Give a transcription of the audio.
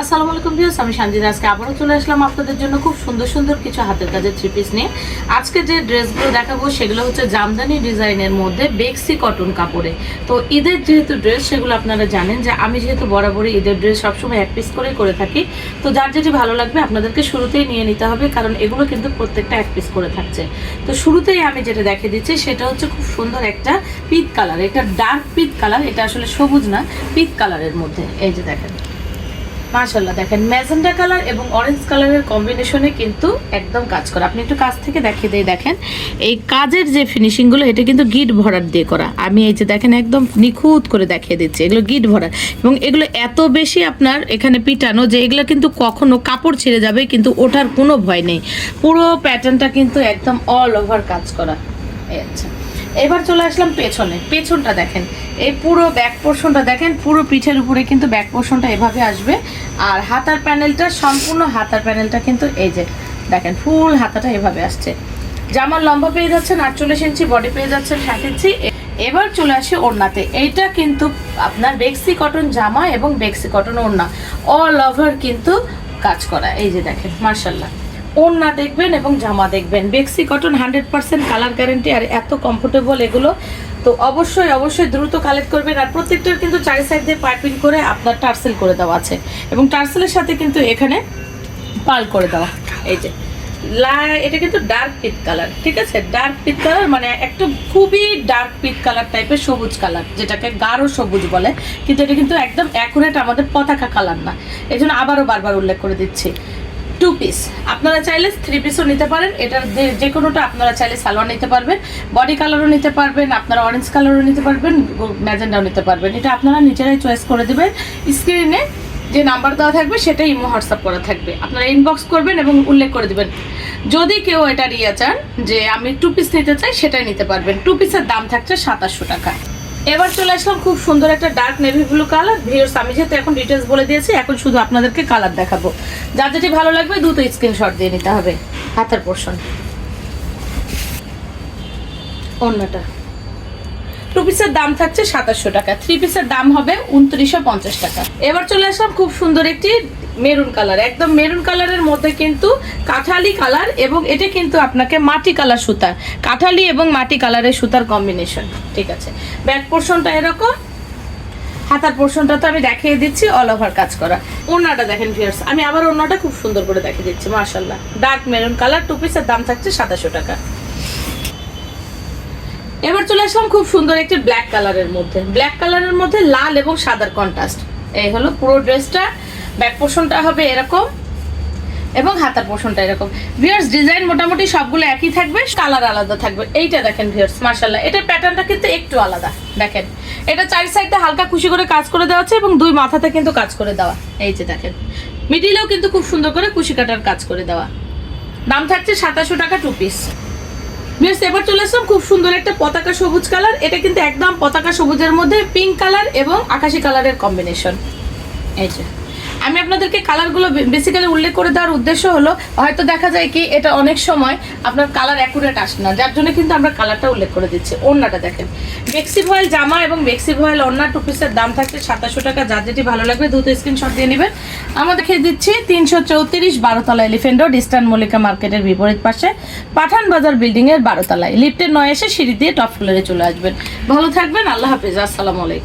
আসসালামু আলাইকুম ভিউস আমি সঞ্জিতা আজকে আবারও চলে আসলাম আপনাদের জন্য খুব সুন্দর সুন্দর কিছু হাতের কাজের থ্রি পিস নিয়ে। আজকে যে ড্রেসগুলো দেখাবো, সেগুলো হচ্ছে জামদানি ডিজাইনের মধ্যে বেক্সি কটন কাপড়ে। তো ঈদের যেহেতু ড্রেস, সেগুলো আপনারা জানেন যে আমি যেহেতু বরাবরই ঈদের ড্রেস সবসময় এক পিস করে করে থাকি। তো যার যেটি ভালো লাগবে, আপনাদেরকে শুরুতেই নিয়ে নিতে হবে, কারণ এগুলো কিন্তু প্রত্যেকটা এক পিস করে থাকছে। তো শুরুতেই আমি যেটা দেখে দিচ্ছি, সেটা হচ্ছে খুব সুন্দর একটা পিত কালার এটা ডার্ক পিত কালার এটা আসলে সবুজ না পিত কালারের মধ্যে। এই যে দেখেন। মাশাল্লাহ দেখেন ম্যাজেন্ডা কালার এবং অরেঞ্জ কালারের কম্বিনেশনে কিন্তু একদম কাজ করা। আপনি একটু কাছ থেকে দেখিয়ে দিয়ে দেখেন, এই কাজের যে ফিনিশিংগুলো, এটা কিন্তু গিট ভরাট দিয়ে করা। আমি এই যে, দেখেন, একদম নিখুঁত করে দেখিয়ে দিচ্ছি, এগুলো গিট ভরাট। এবং এগুলো এত বেশি আপনার এখানে পিটানো যে, এগুলো কিন্তু কখনো কাপড় ছিঁড়ে যাবে, কিন্তু ওঠার কোনো ভয় নেই। পুরো প্যাটার্নটা কিন্তু একদম অল ওভার কাজ করা। আচ্ছা। এবার চলে আসলাম পেছনে। পেছনটা দেখেন। এই পুরো ব্যাক পোর্শনটা দেখেন, পুরো পিঠের উপরে কিন্তু ব্যাক পোর্শনটা এভাবে আসবে। আর হাতার প্যানেলটা সম্পূর্ণ হাতার প্যানেলটা কিন্তু এই যে, দেখেন ফুল হাতাটা এভাবে আসছে। জামার লম্বা পেয়ে যাচ্ছেন, আটচল্লিশ ইঞ্চি বডি পেয়ে যাচ্ছেন, ষাট ইঞ্চি। এবার চলে আসি ওড়নাতে। এইটা কিন্তু আপনার বেক্সি কটন জামা এবং বেক্সি কটন ওড়না। অল ওভার কিন্তু কাজ করা। এই যে দেখেন মার্শাল্লাহ ওড়না দেখবেন এবং জামা দেখবেন। বেক্সি cotton hundred percent colour guarantee আর এত কমফোর্টেবল এগুলো। তো অবশ্যই অবশ্যই দ্রুত কালেক্ট করবেন। আর প্রত্যেকটার কিন্তু চারি সাইড দিয়ে পাইপিং করে আপনার টার্সেল করে দেওয়া আছে। এবং টার্সেলের সাথে কিন্তু এখানে পাল করে দেওয়া। এই যে এটা কিন্তু ডার্ক পিট কালার ঠিক আছে? ডার্ক পিট কালার মানে একটা খুবই ডার্ক পিট কালার টাইপের সবুজ কালার যেটাকে গাঢ় সবুজ বলে। কিন্তু এটা কিন্তু একদম অ্যাকুরেট আমাদের পতাকা কালার না। এই জন্য আবারও বারবার উল্লেখ করে দিচ্ছি। টু পিস আপনারা চাইলে থ্রি পিসও নিতে পারেন। এটার যে- কোনোটা আপনারা চাইলে সালোয়ার নিতে পারবেন। বডি কালারও নিতে পারবেন, আপনারা অরেঞ্জ কালারও নিতে পারবেন ম্যাজেন্ডাও নিতে পারবেন। এটা আপনারা নিজেরাই চয়েস করে দেবেন। স্ক্রিনে যে নাম্বার দেওয়া থাকবে, সেটাই ইমো হোয়াটসঅ্যাপ করা থাকবে। আপনারা ইনবক্স করবেন এবং উল্লেখ করে দেবেন। যদি কেউ এটা নিয়ে চান যে আমি টু পিস নিতে চাই, সেটাই নিতে পারবেন। টু পিসের দাম থাকছে সাতাশশো টাকা। এবার চলে আসলাম খুব সুন্দর একটা ডার্ক নেভি ব্লু কালার ভিডিওর আমি যেহেতু এখন ডিটেলস বলে দিয়েছি, এখন শুধু আপনাদেরকে কালার দেখাবো। যার যেটি ভালো লাগবে দুটো স্ক্রিনশট দিয়ে নিতে হবে। হাতের পোর্শন অন্যটা। টু পিসের দাম থাকছে সাতাশশো টাকা। থ্রি পিসের দাম হবে উনত্রিশশো পঞ্চাশ টাকা। এবার চলে আসলাম খুব সুন্দর একটি মেরুন কালার একদম মেরুন কালারের মধ্যে কিন্তু কাঠালি কালার এবং এটা কিন্তু আপনাকে মাটি কালার সুতা। কাঠালি এবং মাটি কালারের সুতার কম্বিনেশন ঠিক আছে? ব্যাক পোর্শনটা এরকম। হাতার পোর্শনটা তো আমি দেখিয়ে দিচ্ছি অল ওভার কাজ করা। ওনাটা দেখেন ভিউয়ার্স আমি আবার ওনাটা খুব সুন্দর করে দেখিয়ে দিচ্ছি মার্শাল্লাহ ডার্ক মেরুন কালার টু পিসের দাম থাকছে সাতাশো টাকা। এবার চলে আসলাম খুব সুন্দর একটি ব্ল্যাক কালারের মধ্যে। ব্ল্যাক কালারের মধ্যে লাল এবং সাদার কন্ট্রাস্ট এই হলো পুরো ড্রেসটা। ব্যাক পোর্শনটা হবে এরকম এবং হাতার পোর্শনটা এরকম। ভিউয়ার্স ডিজাইন মোটামুটি সবগুলো একই থাকবে কালার আলাদা থাকবে। এইটা দেখেন ভিউয়ার্স মার্শাল্লাহ এটার প্যাটার্নটা কিন্তু একটু আলাদা। দেখেন, এটা চারি সাইডটা হালকা খুশি করে কাজ করে দেওয়া আছে এবং দুই মাথাতে কিন্তু কাজ করে দেওয়া। এই যে দেখেন মিডিলেও কিন্তু খুব সুন্দর করে কুশি কাটার কাজ করে দেওয়া। দাম থাকছে সাতাশো টাকা টু পিস বেশ এবার চলে আসলাম খুব সুন্দর একটা পতাকা সবুজ কালার। এটা কিন্তু একদম পতাকা সবুজের মধ্যে পিঙ্ক কালার এবং আকাশি কালারের কম্বিনেশন এই যে। আমি আপনাদেরকে কালারগুলো বেসিক্যালি উল্লেখ করে দেওয়ার উদ্দেশ্য হলো, হয়তো দেখা যায় কি এটা অনেক সময় আপনার কালার অ্যাকুরেট আসে না, যার জন্য কিন্তু আমরা কালারটা উল্লেখ করে দিচ্ছি। ওড়নাটা দেখেন বেক্সি ভয়েল জামা এবং বেক্সি ভয়েল ওড়না টু পিসের দাম থাকছে সাতাশশো টাকা, যার যেটি ভালো লাগবে দ্রুত স্ক্রিনশট দিয়ে নেবেন। আমরা দেখিয়ে দিচ্ছি তিনশো চৌত্রিশ বারোতলা এলিফেন্ট রোড ইস্টার্ন মল্লিকা মার্কেটের বিপরীত পাশে। পাঠান বাজার বিল্ডিং এর বারোতলায়। লিফটের নয় এসে সিঁড়ি দিয়ে টপ ফ্লোরে চলে আসবেন। ভালো থাকবেন, আল্লাহ হাফিজ, আসসালামু আলাইকুম।